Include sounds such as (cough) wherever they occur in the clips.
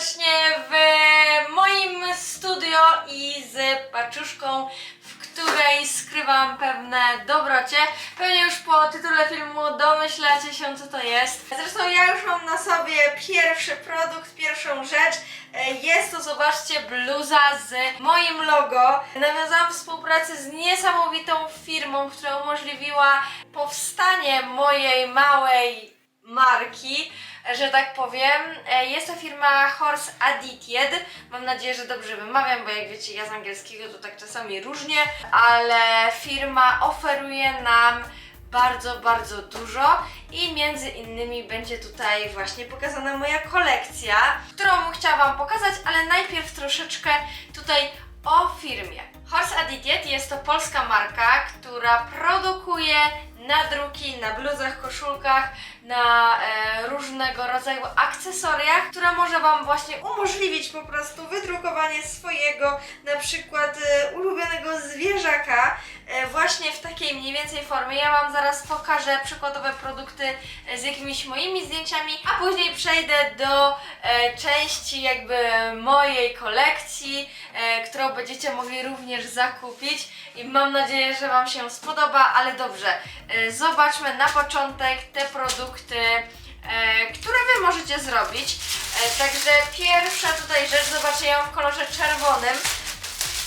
serdecznie w moim studio i z paczuszką, w której skrywam pewne dobrocie. Pewnie już po tytule filmu domyślacie się, co to jest. Zresztą ja już mam na sobie pierwszy produkt, pierwszą rzecz. E, Jest to, zobaczcie, bluza z moim logo. Nawiązałam współpracę z niesamowitą firmą, która umożliwiła powstanie mojej małej marki, że tak powiem. E, Jest to firma Horse Addicted. Mam nadzieję, że dobrze wymawiam, bo jak wiecie, ja z angielskiego to tak czasami różnie, ale firma oferuje nam bardzo, bardzo dużo i między innymi będzie tutaj właśnie pokazana moja kolekcja, którą chciałam Wam pokazać, ale najpierw troszeczkę tutaj o firmie. Horse Addicted jest to polska marka, która produkuje nadruki na bluzach, koszulkach, na e, różnego rodzaju akcesoriach, która może Wam właśnie umożliwić po prostu wydrukowanie swojego na przykład e, ulubionego zwierzaka e, właśnie w takiej mniej więcej formie. Ja Wam zaraz pokażę przykładowe produkty e, z jakimiś moimi zdjęciami, a później przejdę do e, części jakby mojej kolekcji, e, którą będziecie mogli również zakupić i mam nadzieję, że Wam się spodoba, ale dobrze, e, zobaczmy na początek te produkty, e, które Wy możecie zrobić. E, Także pierwsza tutaj rzecz, zobaczę ją w kolorze czerwonym,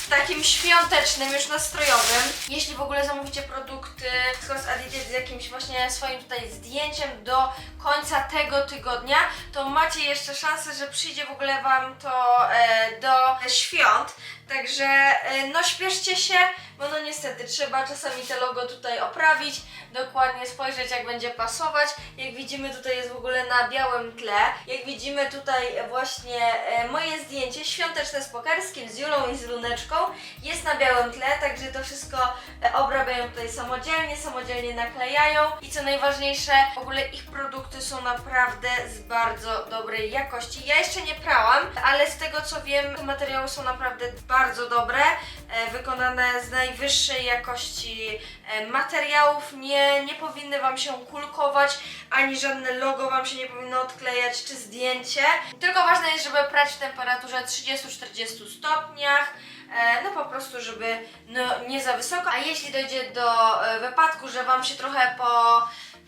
takim świątecznym, już nastrojowym. Jeśli w ogóle zamówicie produkty z Addicted z jakimś właśnie swoim tutaj zdjęciem do końca tego tygodnia, to macie jeszcze szansę, że przyjdzie w ogóle Wam to e, do świąt. Także e, no śpieszcie się, bo no niestety trzeba czasami te logo tutaj oprawić, dokładnie spojrzeć jak będzie pasować. Jak widzimy tutaj jest w ogóle na białym tle. Jak widzimy tutaj właśnie e, moje zdjęcie świąteczne z Pokerskim, z Julą i z Luneczką jest na białym tle, także to wszystko e, obrabiają tutaj samodzielnie, samodzielnie naklejają i co najważniejsze, w ogóle ich produkty są naprawdę z bardzo dobrej jakości. Ja jeszcze nie prałam, ale z tego co wiem, te materiały są naprawdę bardzo dobre, e, wykonane z najwyższej jakości e, materiałów, nie, nie powinny Wam się kulkować, ani żadne logo Wam się nie powinno odklejać, czy zdjęcie. Tylko ważne jest, żeby prać w temperaturze 30-40 stopniach, e, no po prostu, żeby no, nie za wysoko. A jeśli dojdzie do wypadku, że Wam się trochę po,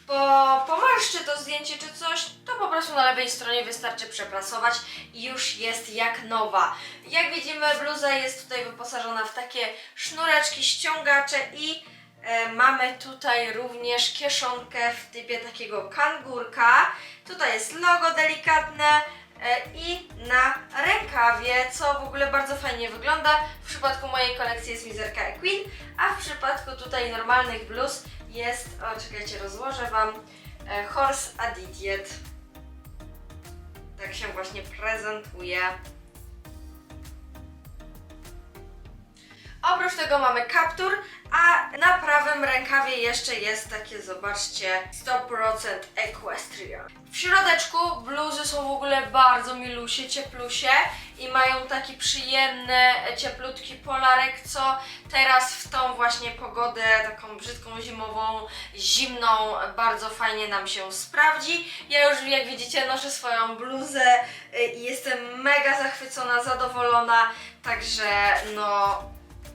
po, pomarszczy to zdjęcie czy coś, to po prostu na lewej stronie wystarczy przeprasować i już jest jak nowa. Jak widzimy, bluza jest tutaj wyposażona w takie sznureczki, ściągacze i e, mamy tutaj również kieszonkę w typie takiego kangurka. Tutaj jest logo delikatne e, i na rękawie, co w ogóle bardzo fajnie wygląda. W przypadku mojej kolekcji jest Mizerka Queen, a w przypadku tutaj normalnych bluz jest, o czekajcie, rozłożę Wam, e, Horse Addicted. Tak się właśnie prezentuje. Oprócz tego mamy kaptur, a na prawym rękawie jeszcze jest takie, zobaczcie, 100% Equestrian. W środeczku bluzy są w ogóle bardzo milusie, cieplusie i mają taki przyjemny, e, cieplutki polarek, co teraz w tą właśnie pogodę, taką brzydką zimową, zimną, bardzo fajnie nam się sprawdzi. Ja już, jak widzicie, noszę swoją bluzę y, i jestem mega zachwycona, zadowolona, także no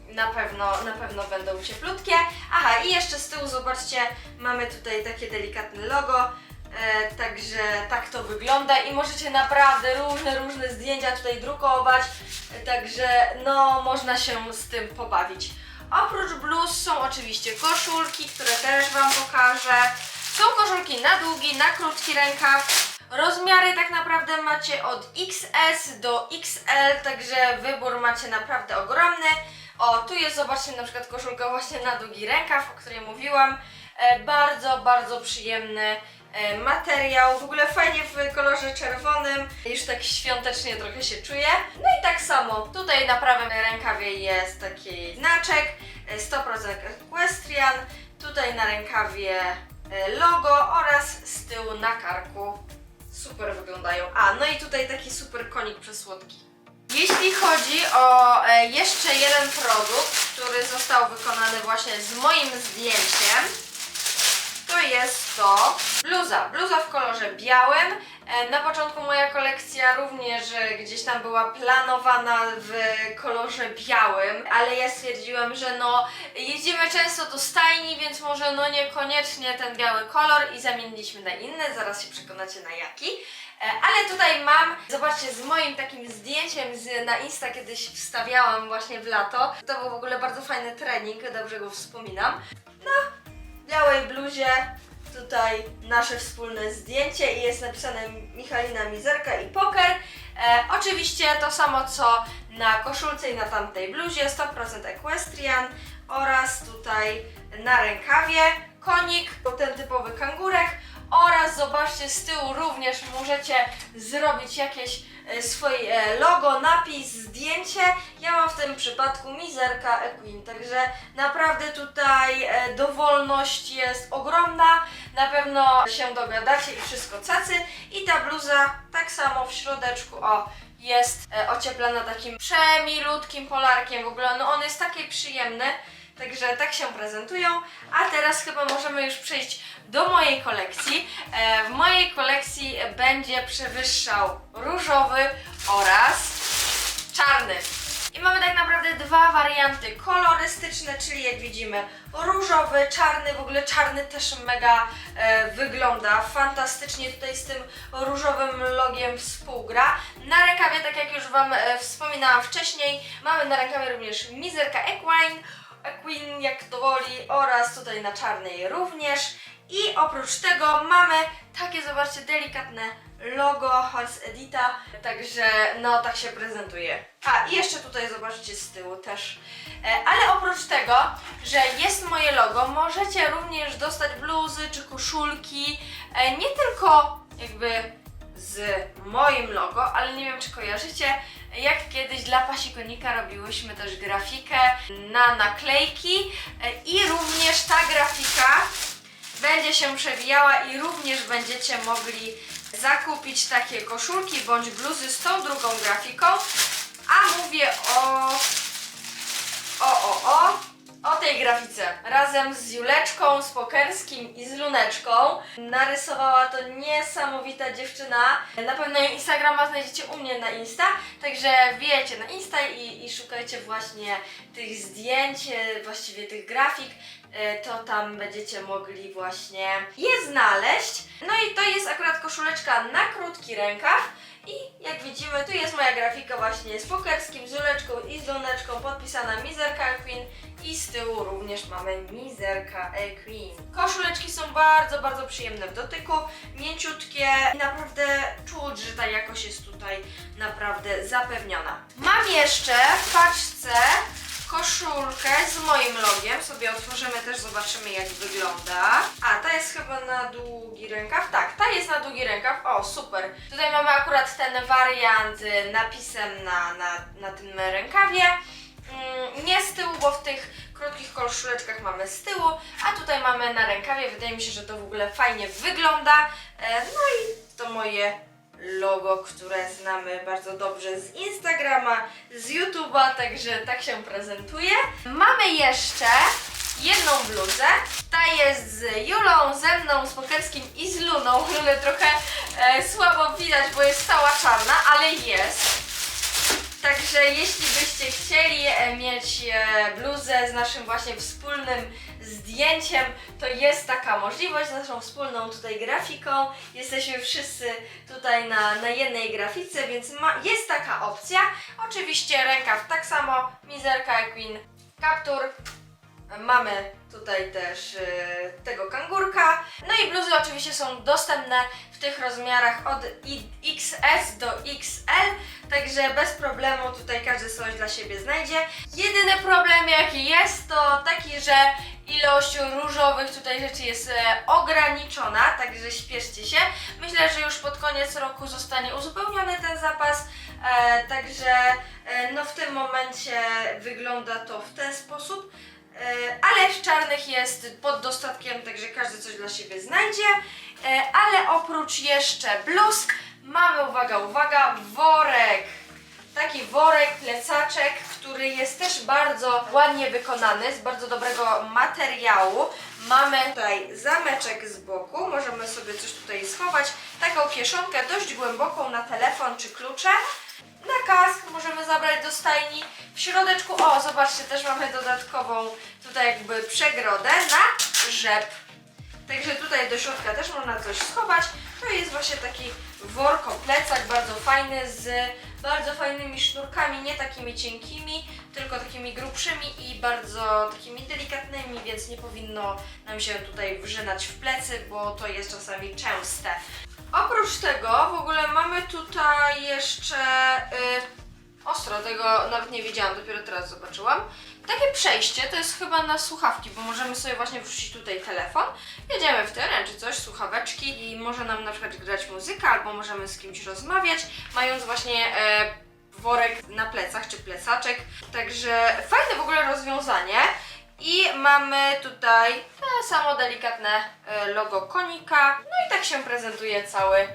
na pewno, na pewno będą cieplutkie. Aha, i jeszcze z tyłu zobaczcie, mamy tutaj takie delikatne logo. E, także tak to wygląda i możecie naprawdę różne, różne zdjęcia tutaj drukować. E, także no, można się z tym pobawić. Oprócz bluz są oczywiście koszulki, które też Wam pokażę. Są koszulki na długi, na krótki rękaw. Rozmiary tak naprawdę macie od XS do XL, także wybór macie naprawdę ogromny. O, tu jest, zobaczcie, na przykład koszulka właśnie na długi rękaw, o której mówiłam. E, bardzo, bardzo przyjemny materiał. W ogóle fajnie w kolorze czerwonym. Już tak świątecznie trochę się czuję. No i tak samo, tutaj na prawym rękawie jest taki znaczek e, 100% Equestrian. Tutaj na rękawie e, logo oraz z tyłu na karku. Super wyglądają. A, no i tutaj taki super konik przesłodki. Jeśli chodzi o e, jeszcze jeden produkt, który został wykonany właśnie z moim zdjęciem, to jest to bluza. Bluza w kolorze białym. E, Na początku moja kolekcja również e, gdzieś tam była planowana w kolorze białym, ale ja stwierdziłam, że no jeździmy często do stajni, więc może no niekoniecznie ten biały kolor i zamieniliśmy na inny, zaraz się przekonacie na jaki. E, Ale tutaj mam, zobaczcie, z moim takim zdjęciem z, na Insta kiedyś wstawiałam właśnie w lato. To był w ogóle bardzo fajny trening, dobrze go wspominam. No, białej bluzie, tutaj nasze wspólne zdjęcie i jest napisane Michalina Mizerka i Poker. E, oczywiście to samo co na koszulce i na tamtej bluzie, 100% equestrian oraz tutaj na rękawie konik, ten typowy kangurek oraz zobaczcie z tyłu również możecie zrobić jakieś e, swoje e, logo, napis, zdjęcie. Ja mam w tym przypadku Mizerka Equin, także naprawdę tutaj e, dowolność jest ogromna. Na pewno się dogadacie i wszystko cacy. I ta bluza tak samo w środeczku, o, jest ocieplana takim przemilutkim polarkiem. W ogóle no on jest taki przyjemny. Także tak się prezentują. A teraz chyba możemy już przejść do mojej kolekcji. E, w mojej kolekcji będzie przewyższał różowy oraz czarny. I mamy tak naprawdę dwa warianty kolorystyczne, czyli jak widzimy różowy, czarny, w ogóle czarny też mega e, wygląda fantastycznie tutaj z tym różowym logiem współgra. Na rękawie, tak jak już Wam e, wspominałam wcześniej, mamy na rękawie również mizerka Equine, Equine jak to woli oraz tutaj na czarnej również. I oprócz tego mamy takie, zobaczcie, delikatne logo Horse Edita, także no tak się prezentuje. A i jeszcze tutaj zobaczcie z tyłu też. E, ale oprócz tego, że jest moje logo, możecie również dostać bluzy czy koszulki, e, nie tylko jakby z moim logo, ale nie wiem czy kojarzycie, jak kiedyś dla pasikonika robiłyśmy też grafikę na naklejki e, i również ta grafika będzie się przewijała i również będziecie mogli zakupić takie koszulki bądź bluzy z tą drugą grafiką. A mówię o o o o o tej grafice. Razem z Juleczką, z Pokerskim i z Luneczką narysowała to niesamowita dziewczyna. Na pewno jej Instagrama znajdziecie u mnie na Insta, także wiecie na Insta i, i szukajcie właśnie tych zdjęć, e, właściwie tych grafik e, to tam będziecie mogli właśnie je znaleźć. No i to jest akurat koszuleczka na krótki rękaw. I jak widzimy, tu jest moja grafika właśnie z pokerskim, z Juleczką i z Luneczką podpisana Mizerka Queen i z tyłu również mamy Mizerka Queen. Koszuleczki są bardzo, bardzo przyjemne w dotyku, mięciutkie i naprawdę czuć, że ta jakość jest tutaj naprawdę zapewniona. Mam jeszcze w paczce koszulkę z moim logiem. Sobie otworzymy też, zobaczymy jak wygląda. A, ta jest chyba na długi rękaw? Tak, ta jest na długi rękaw. O, super. Tutaj mamy akurat ten wariant z napisem na, na, na tym rękawie. Mm, nie z tyłu, bo w tych krótkich koszuleczkach mamy z tyłu, a tutaj mamy na rękawie. Wydaje mi się, że to w ogóle fajnie wygląda. E, No i to moje logo, które znamy bardzo dobrze z Instagrama, z YouTube'a, także tak się prezentuje. Mamy jeszcze jedną bluzę. Ta jest z Julą, ze mną, z Pokerskim i z Luną. (laughs) Lunę trochę e, słabo widać, bo jest cała czarna, ale jest. Także jeśli byście chcieli e, mieć e, bluzę z naszym właśnie wspólnym zdjęciem, to jest taka możliwość z naszą wspólną tutaj grafiką. Jesteśmy wszyscy tutaj na, na jednej grafice, więc ma, jest taka opcja. Oczywiście rękaw tak samo, mizerka Equin, kaptur. Mamy tutaj też e, tego kangurka. No i bluzy oczywiście są dostępne w tych rozmiarach od XS do XL, także bez problemu tutaj każdy coś dla siebie znajdzie. Jedyny problem jaki jest to taki, że ilość różowych tutaj rzeczy jest e, ograniczona, także śpieszcie się. Myślę, że już pod koniec roku zostanie uzupełniony ten zapas, e, także e, no w tym momencie wygląda to w ten sposób. Ale w czarnych jest pod dostatkiem, także każdy coś dla siebie znajdzie. Ale oprócz jeszcze bluz mamy, uwaga, uwaga, worek. Taki worek, plecaczek, który jest też bardzo ładnie wykonany, z bardzo dobrego materiału. Mamy tutaj zameczek z boku, możemy sobie coś tutaj schować, taką kieszonkę dość głęboką na telefon czy klucze. Na kask możemy zabrać do stajni. W środeczku, o zobaczcie, też mamy dodatkową tutaj jakby przegrodę na rzep. Także tutaj do środka też można coś schować. To jest właśnie taki worko plecak, bardzo fajny, z bardzo fajnymi sznurkami, nie takimi cienkimi, tylko takimi grubszymi i bardzo takimi delikatnymi, więc nie powinno nam się tutaj wrzynać w plecy, bo to jest czasami częste. Oprócz tego w ogóle mamy tutaj jeszcze y, ostro, tego nawet nie wiedziałam, dopiero teraz zobaczyłam. Takie przejście to jest chyba na słuchawki, bo możemy sobie właśnie wrzucić tutaj telefon, jedziemy w teren czy coś, słuchaweczki i może nam na przykład grać muzyka, albo możemy z kimś rozmawiać, mając właśnie e, worek na plecach czy plecaczek. Także fajne w ogóle rozwiązanie. I mamy tutaj te samo delikatne e, logo konika. No i tak się prezentuje cały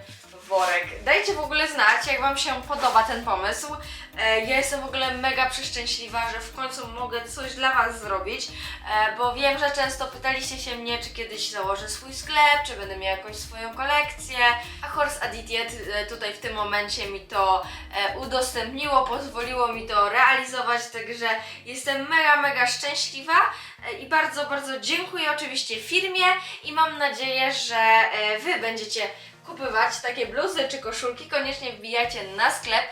worek. Dajcie w ogóle znać, jak Wam się podoba ten pomysł. E, Ja jestem w ogóle mega przeszczęśliwa, że w końcu mogę coś dla Was zrobić, e, bo wiem, że często pytaliście się mnie, czy kiedyś założę swój sklep, czy będę miała jakąś swoją kolekcję, a Horse Addited e, tutaj w tym momencie mi to udostępniło, pozwoliło mi to realizować, także jestem mega, mega szczęśliwa i bardzo, bardzo dziękuję oczywiście firmie i mam nadzieję, że Wy będziecie kupywać takie bluzy czy koszulki, koniecznie wbijajcie na sklep.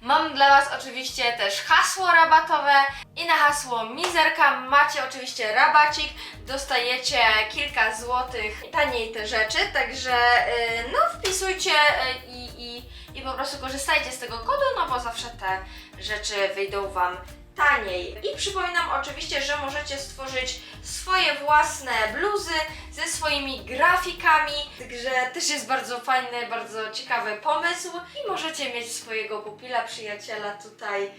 Mam dla Was oczywiście też hasło rabatowe i na hasło Mizerka macie oczywiście rabacik, dostajecie kilka złotych taniej te rzeczy, także yy, no wpisujcie yy, i, i, i po prostu korzystajcie z tego kodu, no bo zawsze te rzeczy wyjdą Wam taniej. I przypominam oczywiście, że możecie stworzyć swoje własne bluzy ze swoimi grafikami, także też jest bardzo fajny, bardzo ciekawy pomysł i możecie mieć swojego pupila, przyjaciela tutaj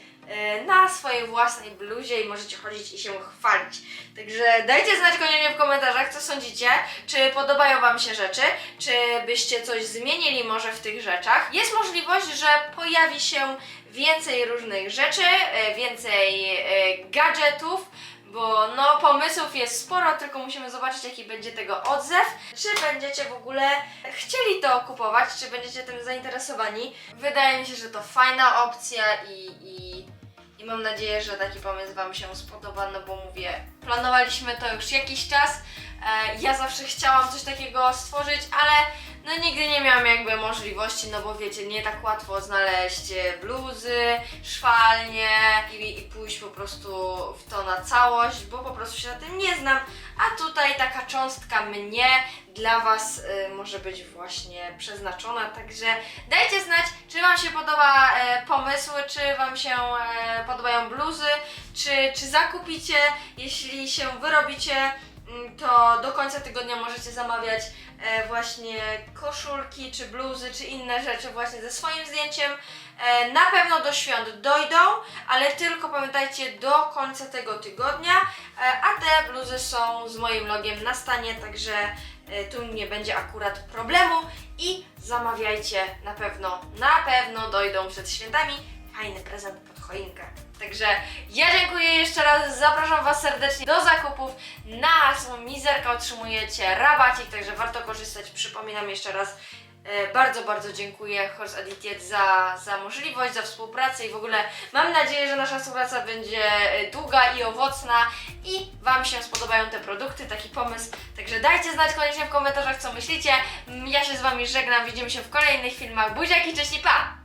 na swojej własnej bluzie i możecie chodzić i się chwalić. Także dajcie znać koniecznie w komentarzach, co sądzicie, czy podobają Wam się rzeczy, czy byście coś zmienili może w tych rzeczach. Jest możliwość, że pojawi się więcej różnych rzeczy, e, więcej e, gadżetów, bo no pomysłów jest sporo, tylko musimy zobaczyć jaki będzie tego odzew. Czy będziecie w ogóle chcieli to kupować, czy będziecie tym zainteresowani. Wydaje mi się, że to fajna opcja i, i, i mam nadzieję, że taki pomysł Wam się spodoba, no bo mówię, planowaliśmy to już jakiś czas. E, ja zawsze chciałam coś takiego stworzyć, ale no nigdy nie miałam jakby możliwości, no bo wiecie, nie tak łatwo znaleźć e, bluzy, szwalnie i, i pójść po prostu w to na całość, bo po prostu się na tym nie znam, a tutaj taka cząstka mnie dla Was y, może być właśnie przeznaczona, także dajcie znać, Wam się podoba e, pomysł, czy Wam się e, podobają bluzy, czy, czy zakupicie, jeśli się wyrobicie, mm, to do końca tygodnia możecie zamawiać e, właśnie koszulki, czy bluzy, czy inne rzeczy właśnie ze swoim zdjęciem. E, na pewno do świąt dojdą, ale tylko pamiętajcie do końca tego tygodnia, e, a te bluzy są z moim logiem na stanie, także e, tu nie będzie akurat problemu zamawiajcie na pewno, na pewno dojdą przed świętami. Fajny prezent pod choinkę. Także ja dziękuję jeszcze raz, zapraszam Was serdecznie do zakupów. Na Mizerka otrzymujecie rabacik, także warto korzystać. Przypominam jeszcze raz, bardzo, bardzo dziękuję Horse Addited za, za możliwość, za współpracę i w ogóle mam nadzieję, że nasza współpraca będzie e, długa i owocna i Wam się spodobają te produkty, taki pomysł. Także dajcie znać koniecznie w komentarzach, co myślicie. Mm, Ja się z Wami żegnam, widzimy się w kolejnych filmach. Buziaki, cześć i pa!